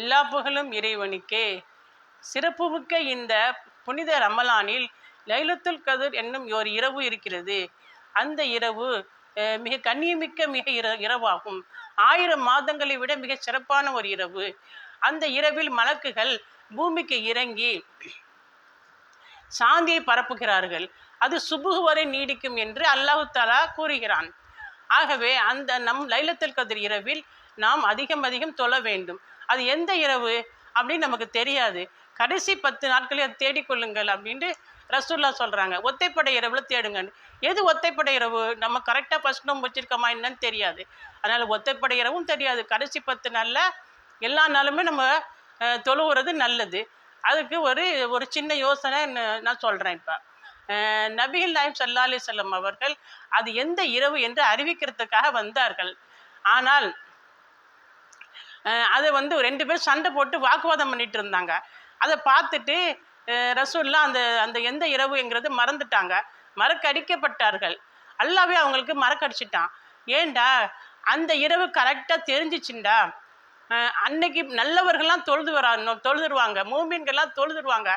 எல்லா புகழும் இறைவனுக்கே. சிறப்புமிக்க இந்த புனித ரமலானில் லைலத்துல் கதிர் என்னும் ஒரு இரவு இருக்கிறது. அந்த இரவு மிக கண்ணியமிக்க மிக இர இரவாகும். ஆயிரம் மாதங்களை விட மிக சிறப்பான ஒரு இரவு. அந்த இரவில் மலக்குகள் பூமிக்கு இறங்கி சாந்தியை பரப்புகிறார்கள். அது சுபுகு வரை நீடிக்கும் என்று அல்லாஹு தாலா கூறுகிறான். ஆகவே அந்த நம் லைலத்துல் கதிர் இரவில் நாம் அதிகம் அதிகம் தொழ வேண்டும். அது எந்த இரவு அப்படின்னு நமக்கு தெரியாது. கடைசி பத்து நாட்களையும் அதை தேடிக்கொள்ளுங்கள் அப்படின்ட்டு ரசூல்லா சொல்கிறாங்க ஒத்தைப்படை இரவுல தேடுங்க எது ஒத்தைப்படை இரவு? நம்ம கரெக்டாக ஃபஸ்ட் நம்ம வச்சுருக்கோமா என்னன்னு தெரியாது. அதனால் ஒத்தைப்படை இரவும் தெரியாது. கடைசி பத்து நாளில் எல்லா நாளுமே நம்ம தொழுவுறது நல்லது. அதுக்கு ஒரு ஒரு சின்ன யோசனை நான் சொல்கிறேன் இப்போ. நபிகள் நாயம் சல்லா அலி செல்லம் அவர்கள் அது எந்த இரவு என்று அறிவிக்கிறதுக்காக வந்தார்கள். ஆனால் அதை வந்து ரெண்டு பேரும் சண்டை போட்டு வாக்குவாதம் பண்ணிட்டு இருந்தாங்க. அதை பார்த்துட்டு ரசூல்லா அந்த அந்த எந்த இரவுங்கிறது மறந்துட்டாங்க. மறக்கடிக்கப்பட்டார்கள். அல்லாவே அவங்களுக்கு மறக்கடிச்சிட்டான். ஏன்டா அந்த இரவு கரெக்டாக தெரிஞ்சிச்சுண்டா? அன்னைக்கு நல்லவர்கள்லாம் தொழுது வரா தொழுதுருவாங்க. மூமீன்கள்லாம் தொழுதுருவாங்க.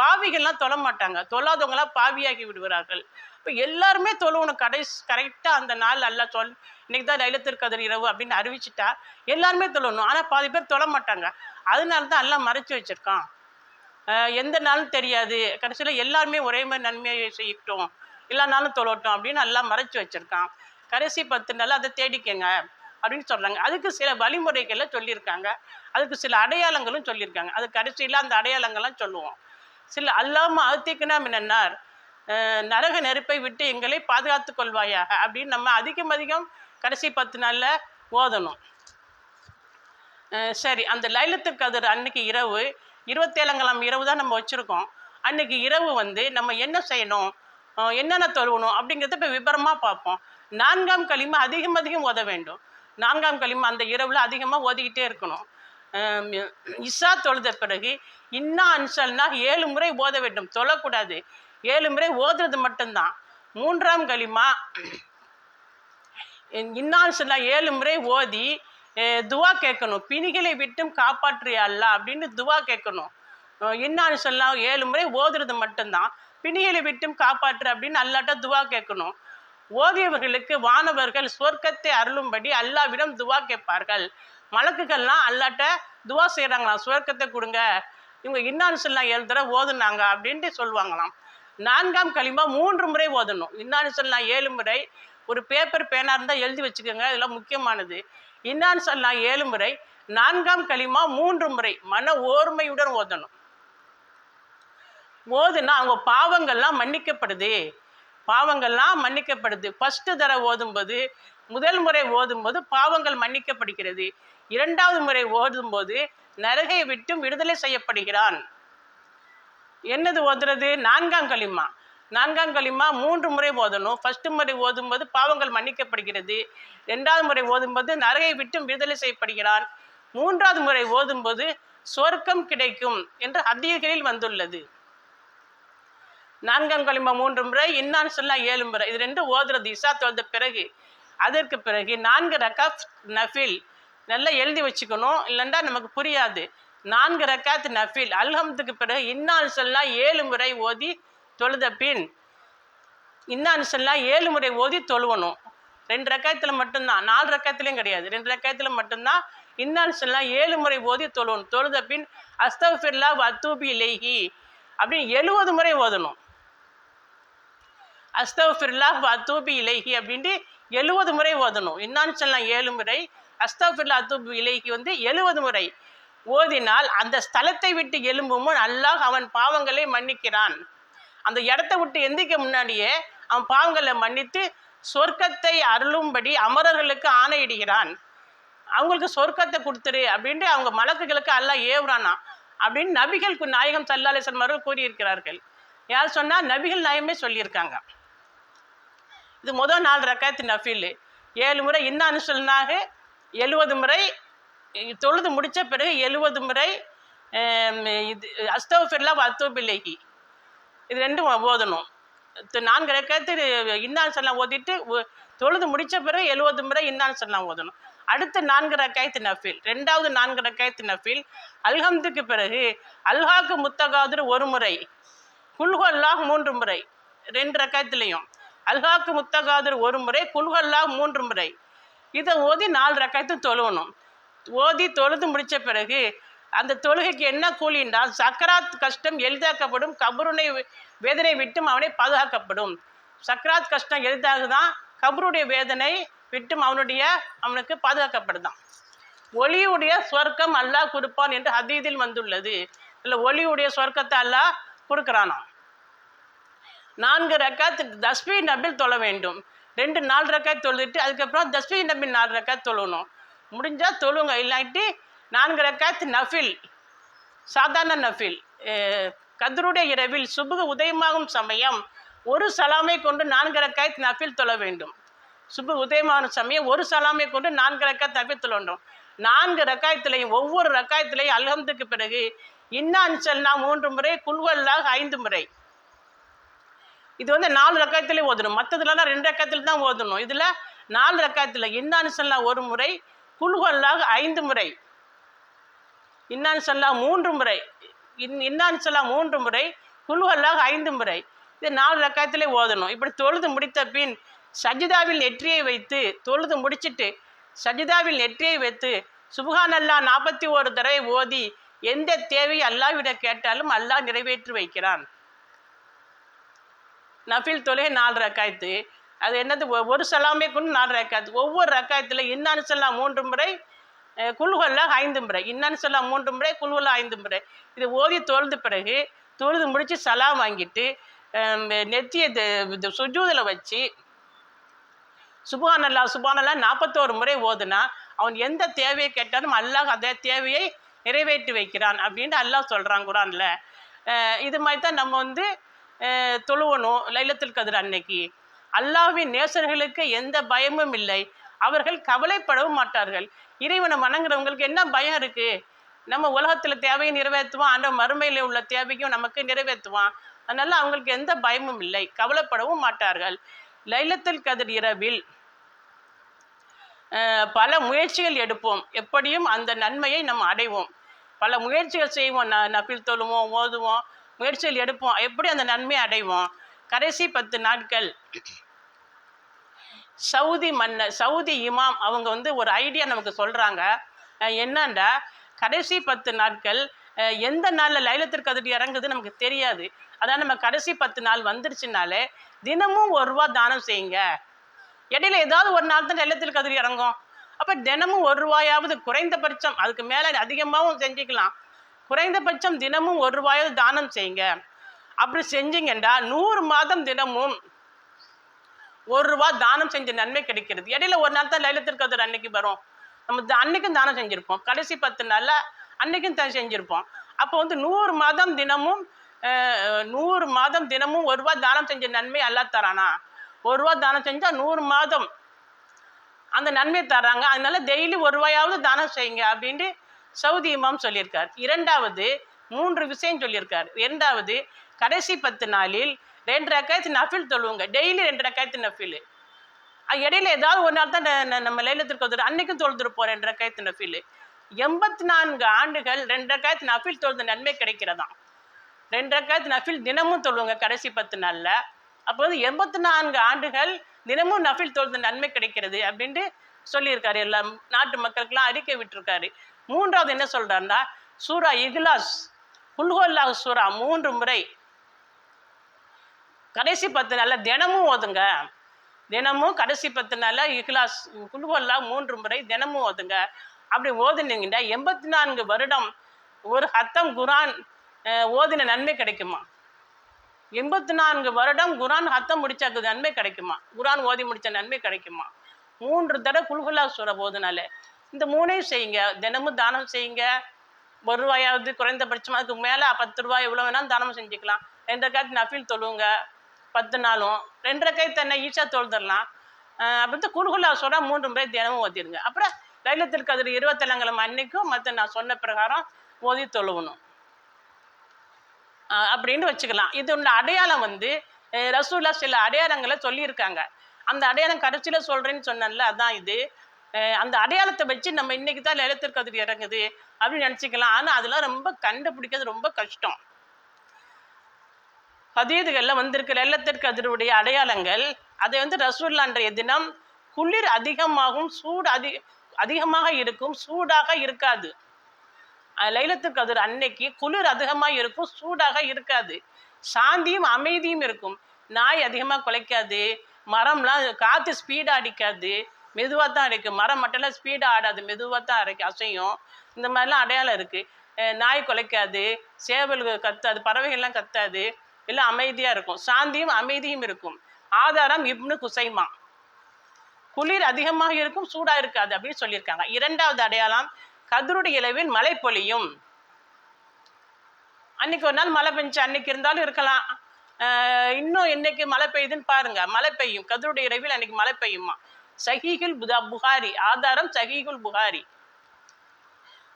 பாவிகள்லாம் தொழ மாட்டாங்க. தொழாதவங்களாம் பாவியாகி விடுவார்கள் இப்போ எல்லாருமே தொழுவணும். கடைசி கரெக்டாக அந்த நாள் எல்லாம் சொல் இன்னைக்கு தான் லைலத்திற்கு கதிர் இரவு அப்படின்னு அறிவிச்சிட்டா எல்லாருமே தொழணும் ஆனால் பாதி பேர் தொழ மாட்டாங்க. அதனால தான் எல்லாம் மறைச்சு வச்சிருக்கான். எந்த நாளும் தெரியாது. கடைசியில் எல்லாருமே ஒரே மாதிரி நன்மையை செய்யட்டும். எல்லா நாளும் தொழட்டும் அப்படின்னு எல்லாம் மறைச்சு வச்சிருக்கான். கடைசி பத்து நாள் அதை தேடிக்கங்க அப்படின்னு சொல்கிறாங்க அதுக்கு சில வழிமுறைகளை சொல்லியிருக்காங்க. அதுக்கு சில அடையாளங்களும் சொல்லியிருக்காங்க. அது கடைசியில் அந்த அடையாளங்கள்லாம் சொல்லுவோம். சில அல்லாமல் அழுத்திக்கனா மின்னார் நரக நெருப்பை விட்டு எங்களை பாதுகாத்து கொள்வாயாக? அப்படின்னு நம்ம அதிகம் அதிகம் கடைசி பத்து நாளில் ஓதணும். சரி அந்த லைலத்து கதிர் அன்னைக்கு இரவு இருபத்தேழாங்கலாம் இரவு தான் நம்ம வச்சுருக்கோம். அன்னைக்கு இரவு வந்து நம்ம என்ன செய்யணும் என்னென்ன தொழுவணும் அப்படிங்கிறத இப்போ விபரமாக பார்ப்போம். நான்காம் களிமை அதிகம் அதிகம் ஓத வேண்டும். நான்காம் களிமை அந்த இரவில் அதிகமாக ஓதிக்கிட்டே இருக்கணும். இஷா தொழுத பிறகு இன்னா அன்சல்னா ஏழு முறை ஓத வேண்டும். தொழக்கூடாது. ஏழு முறை ஓதுறது மட்டும்தான். மூன்றாம் களிமா இன்னான்னு சொல்ல ஏழு முறை ஓதி துவா கேட்கணும். பிணிகளை விட்டும் காப்பாற்றிய அல்ல? அப்படின்னு துவா கேட்கணும். இன்னான்னு சொல்ல ஏழு முறை ஓதுறது மட்டும்தான். பிணிகளை விட்டும் காப்பாற்று அப்படின்னு அல்லாட்ட துவா கேட்கணும். ஓதியவர்களுக்கு வானவர்கள் சொர்க்கத்தை அருளும்படி அல்லாவிடம் துவா கேட்பார்கள். மலக்குகள்லாம் அல்லாட்ட துவா செய்கிறாங்களாம் சொர்க்கத்தை கொடுங்க. இவங்க இன்னான்னு சொல்லலாம் ஏழு தடவை ஓதுனாங்க அப்படின்ட்டு சொல்லுவாங்களாம். நான்காம் களிமா மூன்று முறை ஓதணும். இன்னான்னு சொல்லலாம் ஏழு முறை ஒரு பேப்பர் பேனா இருந்தால் எழுதி வச்சுக்கோங்க இதெல்லாம் முக்கியமானது. இன்னான்னு சொல்லலாம் ஏழு முறை நான்காம் களிமா மூன்று முறை மன ஓர்மையுடன் ஓதணும். ஓதுனா அவங்க பாவங்கள்லாம் மன்னிக்கப்படுது. பாவங்கள்லாம் மன்னிக்கப்படுது. ஃபஸ்ட்டு தடவை ஓதும்போது முதல் முறை ஓதும்போது பாவங்கள் மன்னிக்கப்படுகிறது. இரண்டாவது முறை ஓதும்போது நரகை விட்டும் விடுதலை செய்யப்படுகிறான். என்னது ஓதுறது? நான்காம் களிமா. நான்காம் களிமா மூன்று முறை ஓதணும். ஃபஸ்ட்டு முறை ஓதும்போது பாவங்கள் மன்னிக்கப்படுகிறது. ரெண்டாவது முறை ஓதும்போது நரகை விட்டும் விடுதலை செய்யப்படுகிறான். மூன்றாவது முறை ஓதும்போது சொர்க்கம் கிடைக்கும் என்று ஹதீர்களில் வந்துள்ளது. நான்காம் களிமா மூன்று முறை இன்னான்னு சொல்லலாம் ஏழு முறை. இது ரெண்டும் ஓதுறது இசா தொழுத பிறகு. அதற்கு பிறகு நான்கு ரகாத் நஃபில். நல்லா எழுதி வச்சுக்கணும். இல்லைண்டா நமக்கு புரியாது. நான்கு ரக்காத் நஃபில். அல்ஹம்துக்கு பிறகு இன்னான்னு சொல்லலாம் ஏழு முறை ஓதி தொழுத பின் இன்னான்னு சொல்லலாம் ஏழு முறை ஓதி தொழுவணும். ரெண்டு ரக்காயத்தில் மட்டும்தான் நாலு ரக்காயத்துலையும் கிடையாது. ரெண்டு ரக்காயத்தில் மட்டும்தான் இன்னான்னு சொல்லலாம் ஏழு முறை ஓதி தொழுவணும். தொழுத பின் அஸ்தஃபிர்லா வத்தூபி லேஹி அப்படின்னு எழுபது முறை ஓதணும். அஸ்தஃபிர்லா வத்தூபி இலேஹி அப்படின்ட்டு எழுபது முறை ஓதணும். இன்னான்னு சொல்லலாம் ஏழு முறை அஸ்தஃபிர்லா அத்தூபி இலேஹி வந்து எழுபது முறை ஓதினால் அந்த ஸ்தலத்தை விட்டு எழும்பும் நல்லா அல்லாஹ் அவன் பாவங்களை மன்னிக்கிறான். அந்த இடத்த விட்டு எந்திக்க முன்னாடியே அவன் பாவங்களை மன்னித்து சொர்க்கத்தை அருளும்படி அமரர்களுக்கு ஆணையிடுகிறான். அவங்களுக்கு சொர்க்கத்தை கொடுத்துரு அப்படின்ட்டு அவங்க மலக்குகளுக்கு எல்லாம் ஏவுறானா அப்படின்னு நபிகளுக்கு நாயகம் சல்லாலேசன் அவர்கள் கூறியிருக்கிறார்கள். யார் சொன்னால் நபிகள் நாயகமே சொல்லியிருக்காங்க. இது முதல் நாலு ரக்காயத்து நஃபீல். ஏழு முறை இன்ன சொன்னாங்க. எழுபது முறை தொழுது முடித்த பிறகு எழுபது முறை இது இது அஸ்தோஃபிர்லா அத்தோபிலேஹி இது ரெண்டும் ஓதணும். நான்கு ரக்காயத்து இன்னான் சொல்லலாம் ஓதிட்டு தொழுது முடித்த பிறகு எழுபது முறை இன்னான் சொல்லலாம் ஓதணும். அடுத்து நான்கு ரக்காயத்து நஃபில். ரெண்டாவது நான்கு ரக்காயத்து நஃபில். அல்ஹம்துக்கு பிறகு அல்ஹாக்கு முத்தகாதுர் ஒரு முறை குல்ஹல்லாஹ் மூன்று முறை ரெண்டு ரக்காயத்துலேயும். அல்ஹாக்கு முத்தகாதுர் ஒரு முறை குல்ஹல்லாஹ் மூன்று முறை. இதை ஓதி நாலு ரக்காயத்து தொழுவணும். ஓதி தொழுது முடித்த பிறகு அந்த தொழுகைக்கு என்ன கூலின்றா சக்கராத் கஷ்டம் எளிதாக்கப்படும் கபருனை வேதனை விட்டும் அவனை பாதுகாக்கப்படும். சக்கராத் கஷ்டம் எளிதாகுதான் கபருடைய வேதனை விட்டும் அவனுடைய அவனுக்கு பாதுகாக்கப்படுதான். ஒளியுடைய சொர்க்கம் அல்லாஹ் கொடுப்பான் என்று ஹதீதில் வந்துள்ளது. இல்லை ஒளியுடைய சொர்க்கத்தை அல்லாஹ் கொடுக்குறானாம். நான்கு ரக்காத் தஸ்பி நபில் தொழ வேண்டும். ரெண்டு நாலு ரக்காய் தொழுதுட்டு அதுக்கப்புறம் தஸ்பி நபில் நாலு ரக்காய் தொழணும். முடிஞ்சால் தொழுங்க இல்லாட்டி நான்கு ரக்காத் நஃபில் சாதாரண நஃபில். கதருடைய இரவில் சுபுகு உதயமாகும் சமயம் ஒரு சலாமை கொண்டு நான்கு ரக்காயத் நஃபில் தொழ வேண்டும். சுபு உதயமான சமயம் ஒரு சலாமை கொண்டு நான்கு ரக்காத் நஃபில் தொழ வேண்டும். நான்கு ரக்காயத்திலையும் ஒவ்வொரு ரக்காயத்திலையும் அல்ஹம்துக்கு பிறகு இன்னா அன்சல்னா மூன்று முறை குல்வல்லாக ஐந்து முறை. இது வந்து நாலு ரக்காயத்துலேயும் ஓதணும். மற்றதுலலாம் ரெண்டு ரக்காயத்தில் தான் ஓதணும். இதில் நாலு ரக்காயத்தில் இன்னான்னு சொல்லா ஒரு முறை குல்வல்லாக ஐந்து முறை. இன்னான் சொல்லா மூன்று முறை. இன் இன்னான்னு சொல்லா மூன்று முறை குல்ஹல்லாக ஐந்து முறை. இது நாலு ரக்காயத்திலே ஓதணும். இப்படி தொழுது முடித்த பின் சஜிதாவில் நெற்றியை வைத்து தொழுது முடிச்சிட்டு சஜிதாவில் நெற்றியை வைத்து சுபஹானல்லா நாற்பத்தி ஒரு தடவை ஓதி எந்த தேவை அல்லாவிட கேட்டாலும் அல்லாஹ் நிறைவேற்றி வைக்கிறான். நஃபில் தொழுகை நாலு ரக்காயத்து. அது என்னது? ஒரு சலாமே கொண்டு நாலு ரக்காயத்து. ஒவ்வொரு ரக்காயத்தில் இன்னான்னு சொல்லலாம் மூன்று முறை குழுகல்ல ஐந்து முறை இன்னன்னு சொல்ல மூன்று முறை குல்ஹுல்லா ஐந்து முறை இது ஓதி தொழுது பிறகு தொழுது முடித்து சலாம் வாங்கிட்டு நெத்தியை சுஜூதில் வச்சு சுபானல்லா சுபானல்லா நாற்பத்தோரு முறை ஓதுனா அவன் எந்த தேவையை கேட்டாலும் அல்லாஹ் அதே தேவையை நிறைவேற்றி வைக்கிறான் அப்படின்ட்டு அல்லாஹ் சொல்கிறான் குரானில் இது மாதிரி தான் நம்ம வந்து தொழுவணும் லைலத்தில் கதிர் அன்னைக்கு. அல்லாஹ்வின் நேசர்களுக்கு எந்த பயமும் இல்லை. அவர்கள் கவலைப்படவும் மாட்டார்கள். இறைவனை வணங்குறவங்களுக்கு என்ன பயம் இருக்குது நம்ம உலகத்தில் தேவையை நிறைவேற்றுவான் அந்த மறுமையில் உள்ள தேவையும் நமக்கு நிறைவேற்றுவான். அதனால் அவங்களுக்கு எந்த பயமும் இல்லை. கவலைப்படவும் மாட்டார்கள். லைலத்தில் கதிர் இரவில் பல முயற்சிகள் எடுப்போம். எப்படியும் அந்த நன்மையை நம்ம அடைவோம். பல முயற்சிகள் செய்வோம். ந நபில் தொழுவோம் ஓதுவோம் முயற்சிகள் எடுப்போம். எப்படி அந்த நன்மையை அடைவோம்? கடைசி பத்து நாட்கள். சவுதி மன்னர் சவுதி இமாம் அவங்க வந்து ஒரு ஐடியா நமக்கு சொல்கிறாங்க என்னண்டா கடைசி பத்து நாட்கள் எந்த நாளில் லைலத்திற்கு கதிர் இறங்குது நமக்கு தெரியாது. அதான் நம்ம கடைசி பத்து நாள் வந்துருச்சுனாலே தினமும் ஒரு ரூபா தானம் செய்யுங்க. இடையில ஏதாவது ஒரு நாள் தான் லைலத்தில் கதிர் இறங்கும். அப்போ தினமும் ஒரு ரூபாயாவது குறைந்தபட்சம் அதுக்கு மேலே அதிகமாகவும் செஞ்சுக்கலாம். குறைந்தபட்சம் தினமும் ஒரு ரூபாயாவது தானம் செய்யுங்க. அப்படி செஞ்சீங்கண்டா நூறு மாதம் தினமும் ஒரு ரூபா தானம் செஞ்ச நன்மை கிடைக்கிறது. இடையில ஒரு நாள் தான் லைலத்திற்கு கதிர் அன்னைக்கு வரும். நம்ம த- அன்னைக்கும் தானம் செஞ்சுருப்போம். கடைசி பத்து நாளில் அன்னைக்கும் தான் செஞ்சுருப்போம். அப்போ வந்து நூறு மாதம் தினமும் நூறு மாதம் தினமும் ஒரு ரூபா தானம் செஞ்ச நன்மை அல்லா தரானா? ஒரு ரூபா தானம் செஞ்சால் நூறு மாதம் அந்த நன்மை தராங்க. அதனால டெய்லி ஒரு ரூபாயாவது தானம் செய்யுங்க அப்படின்ட்டு சவுதி இமாம் சொல்லியிருக்கார். இரண்டாவது மூன்று விஷயம் சொல்லியிருக்கார். இரண்டாவது கடைசி பத்து நாளில் ரெண்டு ரக்காயத்து நஃபில் தொழுவுங்க. டெய்லி ரெண்டு ரக்காயத்து நஃபில். இடையில ஏதாவது ஒரு நாள் தான் நம்ம லைலத்திற்கு வந்துடும் அன்னைக்கும் தொழுதுருப்போம் ரெண்டு ரக்காயத்து நஃபில். எண்பத்தி நான்கு ஆண்டுகள் ரெண்டு ரக்காயத்து நஃபில் தொழுத நன்மை கிடைக்கிறதாம். ரெண்டு ரக்காயத்து நஃபில் தினமும் தொழுவுங்க கடைசி பத்து நாளில். அப்போ வந்து எண்பத்தி நான்கு ஆண்டுகள் தினமும் நஃபில் தொழுத நன்மை கிடைக்கிறது அப்படின்ட்டு சொல்லியிருக்காரு எல்லாம் நாட்டு மக்களுக்கெல்லாம் அறிக்கை விட்டுருக்காரு. மூன்றாவது என்ன சொல்கிறாருன்னா சூரா இகிலாஸ் குல்ஹோல்லாஹ் சூரா மூன்று முறை கடைசி பத்து நாளில் தினமும் ஓதுங்க. தினமும் கடைசி பத்து நாளில் இக்லாஸ் குழுவெல்லாம் மூன்று முறை தினமும் ஓதுங்க. அப்படி ஓதுனீங்கன்னா எண்பத்தி நான்கு வருடம் ஒரு ஹத்தம் குரான் ஓதின நன்மை கிடைக்குமா? எண்பத்தி நான்கு வருடம் குரான் ஹத்தம் முடிச்சாக்கு நன்மை கிடைக்குமா? குரான் ஓதி முடித்த நன்மை கிடைக்குமா? மூன்று தடவை குல்குல்லா சூற போதுனாலே இந்த மூணையும் செய்யுங்க. தினமும் தானம் செய்யுங்க. ஒரு ரூபாயாவது குறைந்தபட்சமாக அதுக்கு மேலே பத்து ரூபாய் எவ்வளோ வேணாலும் தானம் செஞ்சுக்கலாம். எந்த காலத்து நஃபில் தொழுவுங்க பத்து நாளும் ரெண்டரை கை தன்னை ஈஸியாக தொழுதுடலாம். அப்படி குறுகுலா சூற மூன்று முறை தினமும் ஓதிடுங்க அப்புறம் லைலத்திற்கு அதில் இருபத்தேழாங்கிழமை அன்னைக்கும் மற்ற நான் சொன்ன பிரகாரம் ஓதி தொழுவணும். அப்படின்னு வச்சுக்கலாம். இது உள்ள அடையாளம் வந்து ரசூலா சில அடையாளங்களை சொல்லியிருக்காங்க. அந்த அடையாளம் கடைசியில் சொல்கிறேன்னு சொன்னேன்ல அதான் இது. அந்த அடையாளத்தை வச்சு நம்ம இன்னைக்கு தான் லைலத்துல் கதிர் இறங்குது அப்படின்னு நினச்சிக்கலாம். ஆனால் அதெல்லாம் ரொம்ப கண்டுபிடிக்கிறது ரொம்ப கஷ்டம். ஹதீதுகளில் வந்திருக்கிற லைலத்துல் அதனுடைய அடையாளங்கள் அதை வந்து ரசூல்லா அன்றைய தினம் குளிர் அதிகமாகும் சூடு அதி அதிகமாக இருக்கும் சூடாக இருக்காது. லைலத்துக்கு லைலத்துல் கதிர் அன்னைக்கு குளிர் அதிகமாக இருக்கும் சூடாக இருக்காது. சாந்தியும் அமைதியும் இருக்கும். நாய் அதிகமாக குலைக்காது மரம்லாம் காற்று ஸ்பீடாக அடிக்காது மெதுவாக தான் அடிக்கும். மரம் மட்டும்லாம் ஸ்பீடாக ஆடாது மெதுவாக தான் அரைக்கும் அசையும். இந்த மாதிரிலாம் அடையாளம் இருக்குது நாய் குலைக்காது சேவல் கத்தாது பறவைகள்லாம் கத்தாது. எல்லாம் அமைதியாக இருக்கும். சாந்தியும் அமைதியும் இருக்கும். ஆதாரம் இப்னு குசைமா. குளிர் அதிகமாக இருக்கும் சூடாக இருக்காது அப்படின்னு சொல்லியிருக்காங்க. இரண்டாவது அடையாளம் கதிருடைய இளவில் மழை பொழியும். அன்னைக்கு ஒரு நாள் மழை பெஞ்சு அன்னைக்கு இருந்தாலும் இருக்கலாம். இன்னும் என்னைக்கு மழை பெய்யுதுன்னு பாருங்க. மழை பெய்யும். கதிருடைய இரவில் அன்னைக்கு மழை பெய்யுமா? சஹீகுல் புதா புகாரி. ஆதாரம் சஹீகுல் புகாரி.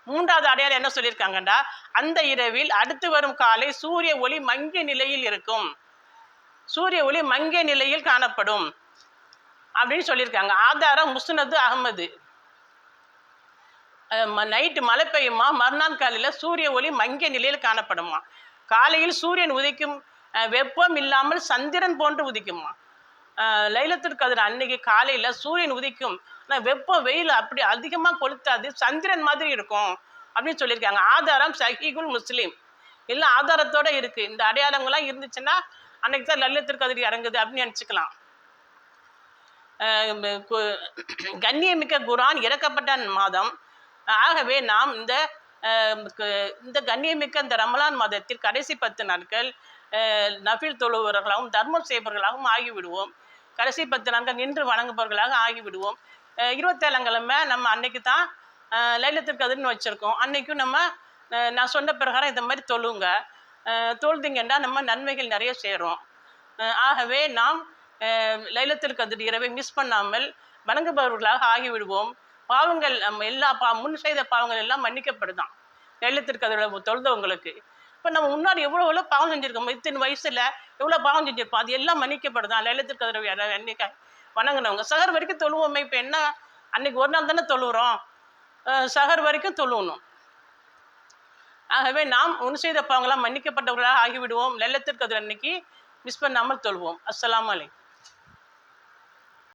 மூன்றாவது அடையாளம் என்ன சொல்லியிருக்காங்கடா அந்த இரவில் அடுத்து வரும் காலை சூரிய ஒளி மங்கிய நிலையில் இருக்கும். சூரிய ஒளி மங்கிய நிலையில் காணப்படும். அப்படின்னு சொல்லியிருக்காங்க. ஆதாரம் முஸ்னது அகமது. நைட்டு மழை பெய்யுமா? மறுநாள் காலையில் சூரிய ஒளி மங்கிய நிலையில் காணப்படுமா? காலையில் சூரியன் உதிக்கும் அஹ், வெப்பம் இல்லாமல் சந்திரன் போன்று உதிக்குமா? லைலத்திற்கு அதில் அன்னைக்கு காலையில் சூரியன் உதிக்கும். ஆனால் வெப்பம் வெயில் அப்படி அதிகமாக கொளுத்தாது. சந்திரன் மாதிரி இருக்கும் அப்படின்னு சொல்லியிருக்காங்க. ஆதாரம் சஹீகுல் முஸ்லீம். எல்லாம் ஆதாரத்தோட இருக்குது இந்த அடையாளங்கள்லாம் இருந்துச்சுன்னா அன்னைக்கு தான் லலிதத்திற்கு கதிர் இறங்குது அப்படின்னு நினச்சிக்கலாம். கண்ணியமிக்க குரான் இறக்கப்பட்ட மாதம். ஆகவே நாம் இந்த இந்த கண்ணியமிக்க இந்த ரமலான் மாதத்தில் கடைசி பத்து நாட்கள் அஹ், நஃபில் தொழுபவர்களாகவும் தர்மம் செய்பவர்களாகவும் ஆகிவிடுவோம். கடைசி பத்து நாட்கள் நின்று வணங்குபவர்களாக ஆகிவிடுவோம். இருபத்தேழாம் கிழமை நம்ம அன்னைக்கு தான் அஹ், லைலத்துல் வச்சுருக்கோம். அன்னைக்கும் நம்ம நான் சொன்ன பிரகாரம் இந்த மாதிரி தொழுங்க. தொழுதிங்கன்னா நம்ம நன்மைகள் நிறைய சேரும். ஆகவே நாம் லைலத்திற்கதிர் கதிர் இரவை மிஸ் பண்ணாமல் வணங்குபவர்களாக ஆகிவிடுவோம். பாவங்கள் நம்ம எல்லா பா முன் செய்த பாவங்கள் எல்லாம் மன்னிக்கப்படுதான். லைலத்துல் கதிரோட தொழுதவங்களுக்கு. இப்போ நம்ம முன்னாடி எவ்வளோ எவ்வளோ பாவம் செஞ்சுருக்கோம் இத்தனை வயசில் எவ்வளோ பாவம் செஞ்சுருப்போம் அது எல்லாம் மன்னிக்கப்படுதான். லைலத்துல் கதிரவை அன்னைக்கு வணங்கினவங்க. சகர் வரைக்கும் தொழுவோமே. இப்போ என்ன? அன்னைக்கு ஒரு நாள் தானே தொழுகிறோம் அஹ், சகர் வரைக்கும் தொழுவணும். ஆகவே நாம் உன் செய்த பாவங்களாம் மன்னிக்கப்பட்டவர்களாக ஆகிவிடுவோம். லெல்லத்திற்கு அது அன்னைக்கு மிஸ் பண்ணாமல் தொழுவோம். அஸ்லாம் அலைக்கும்.